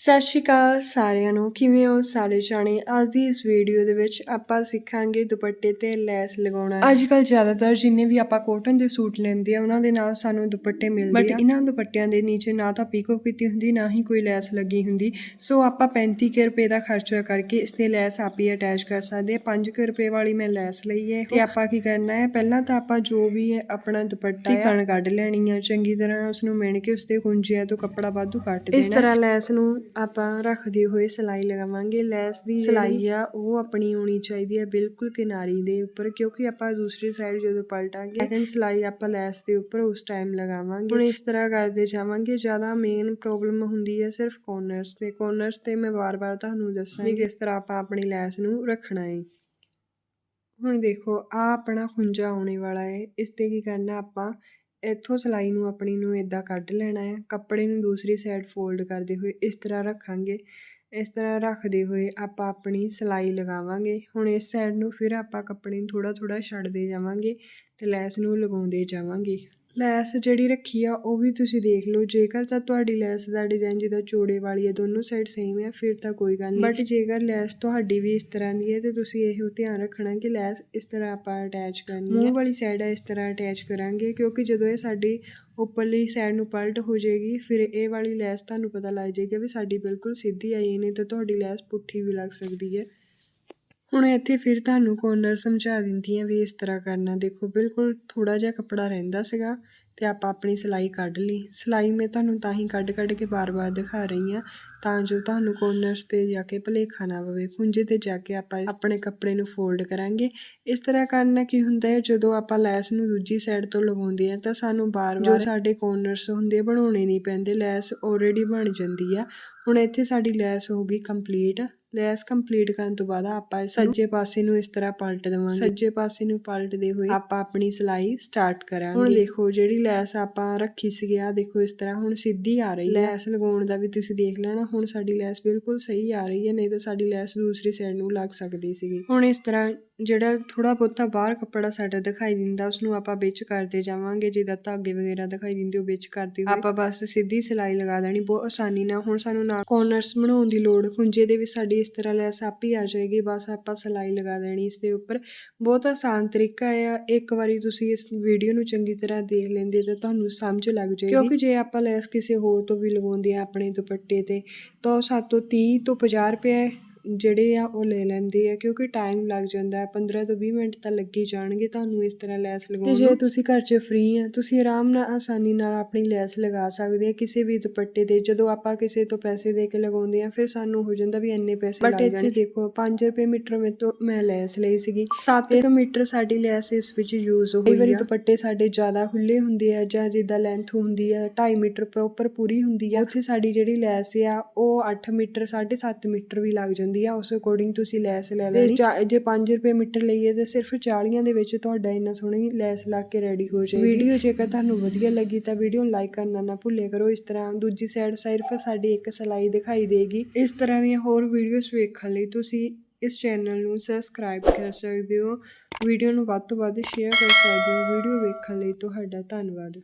ਸਤਿ ਸ਼੍ਰੀ ਅਕਾਲ ਸਾਰਿਆਂ ਨੂੰ ਕਿਵੇਂ ਹੋ ਸਾਰੇ ਜਾਣੇ? ਅੱਜ ਦੀ ਇਸ ਵੀਡੀਓ ਦੇ ਵਿੱਚ ਆਪਾਂ ਸਿੱਖਾਂਗੇ ਦੁਪੱਟੇ ਤੇ ਲੈਸ ਲਗਾਉਣਾ। ਅੱਜ ਕੱਲ ਜ਼ਿਆਦਾਤਰ ਜਿੰਨੇ ਵੀ ਆਪਾਂ ਕੋਟਨ ਦੇ ਸੂਟ ਲੈਂਦੇ ਆ ਉਹਨਾਂ ਦੇ ਨਾਲ ਸਾਨੂੰ ਦੁਪੱਟੇ ਮਿਲਦੇ ਆ। ਬਟ ਇਹਨਾਂ ਦੁਪੱਟਿਆਂ ਦੇ ਨੀਚੇ ਨਾ ਤਾਂ ਪੀਕੋ ਕੀਤੀ ਹੁੰਦੀ ਨਾ ਹੀ ਕੋਈ ਲੈਸ ਲੱਗੀ ਹੁੰਦੀ। ਸੋ ਆਪਾਂ 35 ਕੁ ਰੁਪਏ ਦਾ ਖਰਚਾ ਕਰਕੇ ਇਸ ਤੇ ਲੈਸ ਆਪ ਹੀ ਅਟੈਚ ਕਰ ਸਕਦੇ ਆ 5 ਕੁ ਰੁਪਏ ਵਾਲੀ ਮੈਂ ਲੈਸ ਲਈ ਹੈ। ਤੇ ਆਪਾਂ ਕੀ ਕਰਨਾ ਹੈ? ਪਹਿਲਾਂ ਤਾਂ ਆਪਾਂ ਜੋ ਵੀ ਹੈ ਆਪਣਾ ਦੁਪੱਟਾ ਹੈ ਕਣ ਕੱਢ ਲੈਣੀ ਆ। ਚੰਗੀ ਤਰ੍ਹਾਂ ਉਸ ਨੂੰ ਮਿਣ ਕੇ ਉਸ ਤੇ ਕੁੰਜਿਆਂ ਤੋਂ ਕੱਪੜਾ ਵਾਧੂ ਕੱਟ ਦੇਣਾ ਇਸ ਤਰ੍ਹਾਂ ਲੈਸ ਨੂੰ ਆਪਾਂ ਰੱਖਦੇ ਹੋਏ ਸਿਲਾਈ ਲਗਾਵਾਂਗੇ। ਲੈਸ ਦੀ ਸਿਲਾਈ। ਆ ਉਹ ਆਪਣੀ ਹੋਣੀ ਚਾਹੀਦੀ ਹੈ ਬਿਲਕੁਲ ਕਿਨਾਰੀ ਦੇ ਉੱਪਰ ਕਿਉਂਕਿ ਆਪਾਂ ਦੂਸਰੀ ਸਾਈਡ ਜਦੋਂ ਪਲਟਾਂਗੇ ਸੈਕੰਡ ਸਿਲਾਈ ਆਪਾਂ ਲੈਸ ਦੇ ਉੱਪਰ ਉਸ ਟਾਈਮ ਲਗਾਵਾਂਗੇ। ਹੁਣ ਇਸ ਤਰ੍ਹਾਂ ਕਰਦੇ ਜਾਵਾਂਗੇ ਜ਼ਿਆਦਾ ਮੇਨ ਪ੍ਰੋਬਲਮ ਹੁੰਦੀ ਹੈ ਸਿਰਫ ਕੋਰਨਰਸ ਤੇ। ਕੋਰਨਰਸ ਤੇ ਮੈਂ ਵਾਰ-ਵਾਰ ਤੁਹਾਨੂੰ ਦੱਸਾਂਗੀ ਕਿਸ ਤਰ੍ਹਾਂ ਆਪਾਂ ਆਪਣੀ ਲੈਸ ਨੂੰ ਰੱਖਣਾ ਹੈ ਹੁਣ ਦੇਖੋ ਆ ਆਪਣਾ ਖੁੰਝਾ ਆਉਣੇ ਵਾਲਾ ਹੈ ਇਸ ਤੇ ਕੀ ਕਰਨਾ ਆਪਾਂ ਇੱਥੋਂ ਸਿਲਾਈ ਨੂੰ, ਆਪਣੀ ਨੂੰ ਇੱਦਾਂ ਕੱਢ ਲੈਣਾ ਹੈ। ਕੱਪੜੇ ਨੂੰ ਦੂਸਰੀ ਸਾਈਡ ਫੋਲਡ ਕਰਦੇ ਹੋਏ ਇਸ ਤਰ੍ਹਾਂ ਰੱਖਾਂਗੇ। ਇਸ ਤਰ੍ਹਾਂ ਰੱਖਦੇ ਹੋਏ ਆਪਾਂ ਆਪਣੀ ਸਿਲਾਈ ਲਗਾਵਾਂਗੇ। ਹੁਣ ਇਸ ਸਾਈਡ ਨੂੰ ਫਿਰ ਆਪਾਂ ਕੱਪੜੇ ਨੂੰ ਥੋੜ੍ਹਾ ਥੋੜ੍ਹਾ ਛੱਡਦੇ ਜਾਵਾਂਗੇ ਅਤੇ ਲੈਸ ਨੂੰ ਲਗਾਉਂਦੇ ਜਾਵਾਂਗੇ। ਲੈਸ ਜਿਹੜੀ ਰੱਖੀ ਆ ਉਹ ਵੀ ਤੁਸੀਂ ਦੇਖ ਲਓ। ਜੇਕਰ ਤਾਂ ਤੁਹਾਡੀ ਲੈਸ ਦਾ ਡਿਜ਼ਾਈਨ ਜਿਹਦਾ ਚੋੜੇ ਵਾਲੀ ਹੈ ਦੋਨੋਂ ਸਾਈਡ ਸੇਮ ਹੈ ਫਿਰ ਤਾਂ ਕੋਈ ਗੱਲ ਨਹੀਂ। ਬਟ ਜੇਕਰ ਲੈਸ ਤੁਹਾਡੀ ਵੀ ਇਸ ਤਰ੍ਹਾਂ ਦੀ ਹੈ ਤੇ ਤੁਸੀਂ ਇਹੋ ਧਿਆਨ ਰੱਖਣਾ ਕਿ ਲੈਸ ਇਸ ਤਰ੍ਹਾਂ ਆਪਾਂ ਅਟੈਚ ਕਰਨੀ ਹੈ ਮੂੰਹ ਵਾਲੀ ਸਾਈਡ ਹੈ ਇਸ ਤਰ੍ਹਾਂ ਅਟੈਚ ਕਰਾਂਗੇ ਕਿਉਂਕਿ ਜਦੋਂ ਇਹ ਸਾਡੀ ਉੱਪਰਲੀ ਸਾਈਡ ਨੂੰ ਪਲਟ ਹੋ ਜਾਏਗੀ ਫਿਰ ਇਹ ਵਾਲੀ ਲੈਸ ਤੁਹਾਨੂੰ ਪਤਾ ਲੱਗ ਜਾਏਗਾ ਵੀ ਸਾਡੀ ਬਿਲਕੁਲ ਸਿੱਧੀ ਆਈ ਨਹੀਂ ਤਾਂ ਤੁਹਾਡੀ ਲੈਸ ਪੁੱਠੀ ਵੀ ਲੱਗ ਸਕਦੀ ਹੈ ਹੁਣ ਇੱਥੇ ਫਿਰ ਤੁਹਾਨੂੰ ਕੋਰਨਰ ਸਮਝਾ ਦਿੰਦੀ ਹਾਂ ਵੀ ਇਸ ਤਰ੍ਹਾਂ ਕਰਨਾ। ਦੇਖੋ ਬਿਲਕੁਲ ਥੋੜਾ ਜਿਹਾ ਕੱਪੜਾ ਰਹਿੰਦਾ ਸੀਗਾ ਤੇ ਆਪਾਂ ਆਪਣੀ ਸਿਲਾਈ ਕੱਢ ਲਈ। ਸਿਲਾਈ ਮੈਂ ਤੁਹਾਨੂੰ ਤਾਂ ਹੀ ਕੱਢ ਕੱਢ ਕੇ ਬਾਰ-ਬਾਰ ਦਿਖਾ ਰਹੀ ਹਾਂ ਤਾਂ ਜੋ ਤੁਹਾਨੂੰ ਕੋਰਨਰਸ ਤੇ ਜਾ ਕੇ ਭਲੇਖਾ ਨਾ ਪਵੇ। ਖੁੰਝੇ ਤੇ ਜਾ ਕੇ ਆਪਾਂ ਆਪਣੇ ਕੱਪੜੇ ਨੂੰ ਫੋਲਡ ਕਰਾਂਗੇ। ਇਸ ਤਰ੍ਹਾਂ ਕਰਨ ਕੀ ਹੁੰਦਾ ਹੈ? ਜਦੋਂ ਆਪਾਂ ਲੈਸ ਨੂੰ ਦੂਜੀ ਸਾਈਡ ਤੋਂ ਲਗਾਉਂਦੇ ਆ ਤਾਂ ਸਾਨੂੰ ਬਾਰ-ਬਾਰ ਜੋ ਸਾਡੇ ਕੋਰਨਰਸ ਹੁੰਦੇ ਬਣਾਉਣੇ ਨਹੀਂ ਪੈਂਦੇ। ਲੈਸ ਆਲਰੇਡੀ ਬਣ ਜਾਂਦੀ ਆ। ਹੁਣ ਇੱਥੇ ਸਾਡੀ ਲੈਸ ਹੋ ਗਈ ਕੰਪਲੀਟ ਲੈਸ ਕੰਪਲੀਟ ਕਰਨ ਤੋਂ ਬਾਅਦ ਆਪਾਂ ਸੱਜੇ ਪਾਸੇ ਨੂੰ ਇਸ ਤਰ੍ਹਾਂ ਪਲਟ ਦੇਵਾਂਗੇ। ਸੱਜੇ ਪਾਸੇ ਨੂੰ ਪਲਟਦੇ ਹੋਏ ਆਪਾਂ ਆਪਣੀ ਸਿਲਾਈ ਸਟਾਰਟ ਕਰਾਂਗੇ। ਹੁਣ ਦੇਖੋ ਜਿਹੜੀ ਲੈਸ ਆਪਾਂ ਰੱਖੀ ਸੀਗੀ ਆ ਦੇਖੋ ਇਸ ਤਰ੍ਹਾਂ ਹੁਣ ਸਿੱਧੀ ਆ ਰਹੀ ਹੈ। ਲੈਸ ਲਗਾਉਣ ਦਾ ਵੀ ਤੁਸੀਂ ਦੇਖ ਲੈਣਾ ਹੁਣ ਸਾਡੀ ਲੈਸ ਬਿਲਕੁਲ ਸਹੀ ਆ ਰਹੀ ਹੈ ਨਹੀਂ ਤਾਂ ਸਾਡੀ ਲੈਸ ਦੂਸਰੀ ਸਾਈਡ ਨੂੰ ਲੱਗ ਸਕਦੀ ਸੀਗੀ। ਹੁਣ ਇਸ ਤਰ੍ਹਾਂ ਜਿਹੜਾ ਥੋੜ੍ਹਾ ਬਹੁਤਾ ਬਾਹਰ ਕੱਪੜਾ ਸਾਡਾ ਦਿਖਾਈ ਦਿੰਦਾ, ਉਸਨੂੰ ਆਪਾਂ ਵਿੱਚ ਕਰਦੇ ਜਾਵਾਂਗੇ, ਜਿਹਦਾ ਧਾਗੇ ਵਗੈਰਾ ਦਿਖਾਈ ਦਿੰਦੇ, ਉਹ ਵਿੱਚ ਕਰਦੇ ਹੋਏ ਆਪਾਂ ਬਸ ਸਿੱਧੀ ਸਿਲਾਈ ਲਗਾ ਦੇਣੀ, ਬਹੁਤ ਆਸਾਨੀ ਨਾਲ। ਹੁਣ ਸਾਨੂੰ ਨਾ ਕੋਰਨਰਸ ਬਣਾਉਣ ਦੀ ਲੋੜ, ਖੁੰਝੇ ਦੇ ਵੀ ਸਾਡੀ ਇਸ ਤਰ੍ਹਾਂ ਲੈਸ ਆਪ ਹੀ ਆ ਜਾਏਗੀ, ਬਸ ਆਪਾਂ ਸਿਲਾਈ ਲਗਾ ਦੇਣੀ ਇਸ ਦੇ ਉੱਪਰ। ਬਹੁਤ ਆਸਾਨ ਤਰੀਕਾ ਹੈ ਇੱਕ ਵਾਰੀ ਤੁਸੀਂ ਇਸ ਵੀਡੀਓ ਨੂੰ ਚੰਗੀ ਤਰ੍ਹਾਂ ਦੇਖ ਲੈਂਦੇ ਤਾਂ ਤੁਹਾਨੂੰ ਸਮਝ ਲੱਗ ਜਾਏਗੀ। ਕਿਉਂਕਿ ਜੇ ਆਪਾਂ ਲੈਸ ਕਿਸੇ ਹੋਰ ਤੋਂ ਵੀ ਲਗਾਉਂਦੇ ਆ, ਆਪਣੇ ਦੁਪੱਟੇ ਤੇ, ਤਾਂ ਉਹ ਤੋਂ 30 ਤੋਂ 50 ਰੁਪਏ ਜਿਹੜੇ ਆ ਉਹ ਲੈ ਲੈਂਦੇ ਆ ਕਿਉਂਕਿ ਟਾਈਮ ਲੱਗ ਜਾਂਦਾ ਹੈ 15 ਤੋਂ 20 ਮਿੰਟ ਤਾਂ ਲੱਗੀ ਜਾਣਗੇ ਤੁਹਾਨੂੰ ਇਸ ਤਰ੍ਹਾਂ ਲੈਸ ਲਗਾਉਣ ਤੇ ਜੇ ਤੁਸੀਂ ਘਰ 'ਚ ਫ੍ਰੀ ਆ ਤੁਸੀਂ ਆਰਾਮ ਨਾਲ ਆਸਾਨੀ ਨਾਲ ਆਪਣੀ ਲੈਸ ਲਗਾ ਸਕਦੇ ਆ ਕਿਸੇ ਵੀ ਦੁਪੱਟੇ ਤੇ ਜਦੋਂ ਆਪਾਂ ਕਿਸੇ ਤੋਂ ਪੈਸੇ ਦੇ ਕੇ ਲਗਾਉਂਦੇ ਆ ਫਿਰ ਸਾਨੂੰ ਹੋ ਜਾਂਦਾ ਵੀ ਇੰਨੇ ਪੈਸੇ ਲੱਗ ਜਾਣਗੇ। ਬਟ ਇੱਥੇ ਦੇਖੋ 5 ਰੁਪਏ ਮੀਟਰ ਮੇ ਤੋਂ ਮੈਂ ਲੈਸ ਲਈ ਸੀਗੀ। 7 ਮੀਟਰ ਸਾਡੀ ਲੈਸ ਇਸ ਵਿੱਚ ਯੂਜ਼ ਹੋਈ ਕਈ ਵਾਰੀ ਦੁਪੱਟੇ ਸਾਡੇ ਜ਼ਿਆਦਾ ਖੁੱਲੇ ਹੁੰਦੇ ਆ ਜਾਂ ਜਿੱਦਾਂ ਲੈਂਥ ਹੁੰਦੀ ਆ 2.5 ਮੀਟਰ ਪ੍ਰੋਪਰ ਪੂਰੀ ਹੁੰਦੀ ਆ ਉੱਥੇ ਸਾਡੀ ਜਿਹੜੀ ਲੈਸ ਆ ਉਹ 8 ਮੀਟਰ 7.5 ਮੀਟਰ ਵੀ ਲੱਗ ਜਾਂਦੀ ਆ ਉਸ ਅਕੋਰਡਿੰਗ ਤੁਸੀਂ ਲੈਸ ਲੈ ਲੈਣੀ। ਜੇ 5 ਰੁਪਏ ਮੀਟਰ ਲਈਏ ਤੇ ਸਿਰਫ 40 ਦੇ ਵਿੱਚ ਤੁਹਾਡਾ ਇੰਨਾ ਸੋਹਣੀ ਲੈਸ ਲਾ ਕੇ ਰੈਡੀ ਹੋ ਜਾਏਗੀ। ਵੀਡੀਓ ਜੇਕਰ ਤੁਹਾਨੂੰ ਵਧੀਆ ਲੱਗੀ ਤਾਂ ਵੀਡੀਓ ਨੂੰ ਲਾਈਕ ਕਰਨਾ ਨਾ ਭੁੱਲਿਆ ਕਰੋ। ਇਸ ਤਰ੍ਹਾਂ ਦੂਜੀ ਸਾਈਡ ਸਿਰਫ ਸਾਡੀ ਇੱਕ ਸਿਲਾਈ ਦਿਖਾਈ ਦੇਗੀ। ਇਸ ਤਰ੍ਹਾਂ ਦੀਆਂ ਹੋਰ ਵੀਡੀਓਜ਼ ਵੇਖਣ ਲਈ ਤੁਸੀਂ ਇਸ ਚੈਨਲ ਨੂੰ ਸਬਸਕ੍ਰਾਈਬ ਕਰ ਸਕਦੇ ਹੋ। ਵੀਡੀਓ ਨੂੰ ਵੱਧ ਤੋਂ ਵੱਧ ਸ਼ੇਅਰ ਕਰ ਸਕਦੇ ਹੋ। ਵੀਡੀਓ ਵੇਖਣ ਲਈ ਤੁਹਾਡਾ ਧੰਨਵਾਦ।